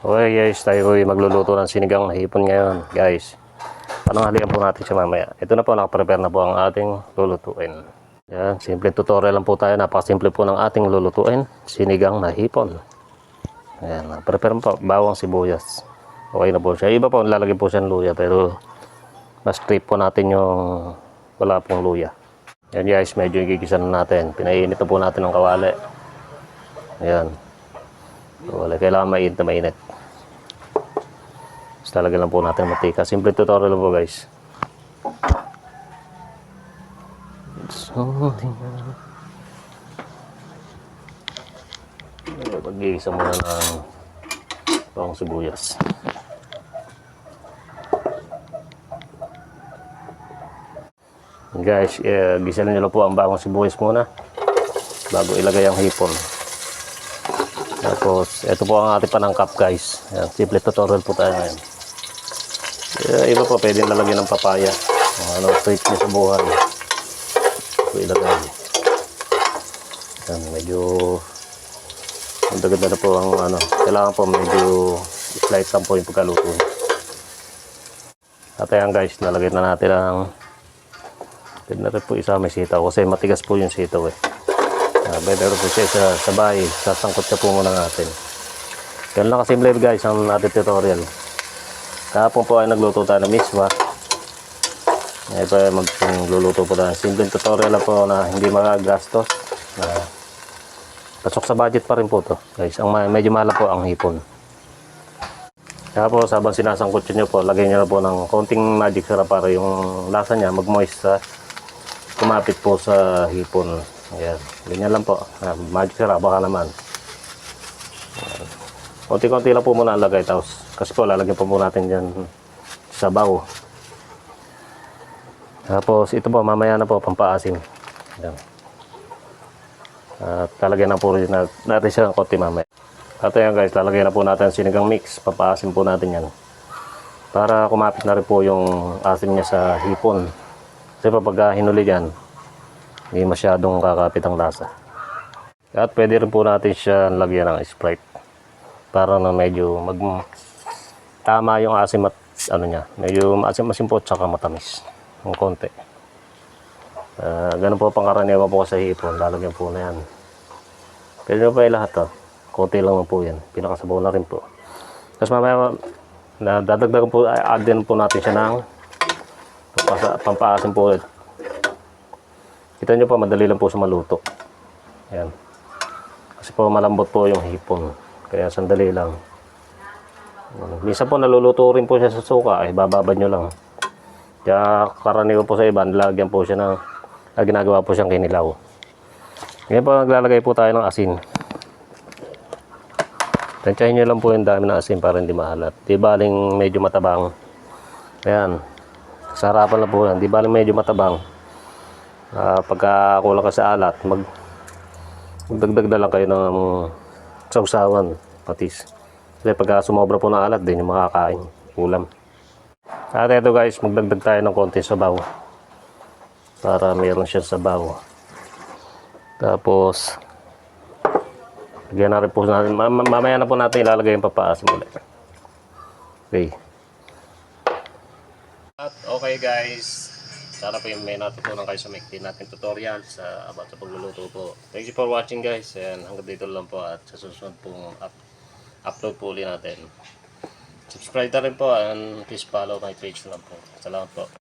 Okay guys, tayo ay magluluto ng sinigang na hipon ngayon guys. Pananghalian po natin siya mamaya. Ito na po, nakaprepare na po ang ating lulutuin. Yan, simple tutorial lang po tayo. Napakasimple po ng ating lulutuin. Sinigang na hipon. Ayan, prepare po, bawang sibuyas. Okay na po siya. Iba po, lalagay po siya ng luya pero mas trip po natin yung wala pong luya. Yan guys, medyo igigisa na natin. Pinainit na po natin ng kawali. Ayan. Wala, kailangan mainit na mainit. Tapos talaga lang po natin matika. Simple tutorial po guys. So, Pag-iisa muna ng bawang sibuyas. Guys, eh, gisa nyo po ang bawang sibuyas muna bago ilagay ang hipon. Tapos, ito po ang ating panangkap guys. Yan, simple tutorial po tayo ngayon. Eh, iba po, pwede lalagyan ng papaya. Kung ano, sweet niya sa buhay. Ito ilagay. Yan, medyo ang ganda na po ang ano. Kailangan po medyo slight lang po yung pagkaluto. At ayan guys, nalagay na natin ang pwede na rin po isama yung sitaw kasi matigas po yung sitaw eh. Uh, better po siya sa, sa bahay. Sasangkot siya po muna natin. Ganun lang kasimple guys ang ating tutorial. Kahapon po ay nagluto tayo ng miswa. Ngayon po ay magluluto po tayo. Simple tutorial po na hindi magagastos. Na pasok sa budget pa rin po to guys. Ang medyo mahal po ang hipon. Tapos habang sinasangkot nyo po, lagay nyo na po ng konting magic sarap para yung lasa niya mag-moist sa kumapit po sa hipon. Ayan. Ganyan lang po. Ah, magic sarap, baka naman. Ayan. Konti-konti lang po muna ang lagay. Tapos, kasi po, lalagyan po muna natin dyan sa baw. Tapos, ito po, mamaya na po, pampaasim. Ayan. At lalagyan na po natin siya ng konti mamaya. At ayan guys, lalagyan na po natin ang sinigang mix. Papaasim po natin yan. Para kumapit na rin po yung asim niya sa hipon. Kasi pag ah, hinuli dyan, hindi masyadong kakapit ang lasa. At pwede rin po natin siya lagyan ng Sprite. Para na medyo mag tama yung asim at ano niya. Medyo maasim-asim po at saka matamis. Ng konti. Ah, ganun po pangkaraniwan po sa hipon. Lalagyan po na yan. Pwede nyo pa yung lahat to. Konti lang po yan. Pinakasabaw na rin po. Tapos mamaya na dadagdagan po, add din po natin siya ng pampaasim po. Kita nyo po, madali lang po sa maluto. Ayan. Kasi po malambot po yung hipon. Kaya sandali lang. Minsan po naluluto rin po siya sa suka. Ay, bababad nyo lang. Kaya karaniwan po sa iba, nilagyan po siya ng, ah, ginagawa po siyang kinilaw. Ngayon po, naglalagay po tayo ng asin. Tansyahin nyo lang po yung dami ng asin para hindi mahalat. Di baling medyo matabang. Ayan. Sa harapan lang po yan. Di baling medyo matabang. Ah, pagka kulang ka sa alat, mag magdagdag na lang kayo ng sausawan, patis. Kasi pagka sumobra po ng alat, din yung makakain. Ulam. At ito guys, magdagdag tayo ng konti sabaw. Para meron siya sabaw. Tapos, lagyan na po natin. ma- ma- Mamaya na po natin ilalagay yung papaasim ulit. Okay. At okay guys, sana po yung may natutunan kayo sa Mikti natin tutorial sa about sa pagluluto po. Thank you for watching guys and hanggang dito lang po at sa susunod pong up, upload po ulit natin. Subscribe na rin po and please follow my page lang po. Salamat po.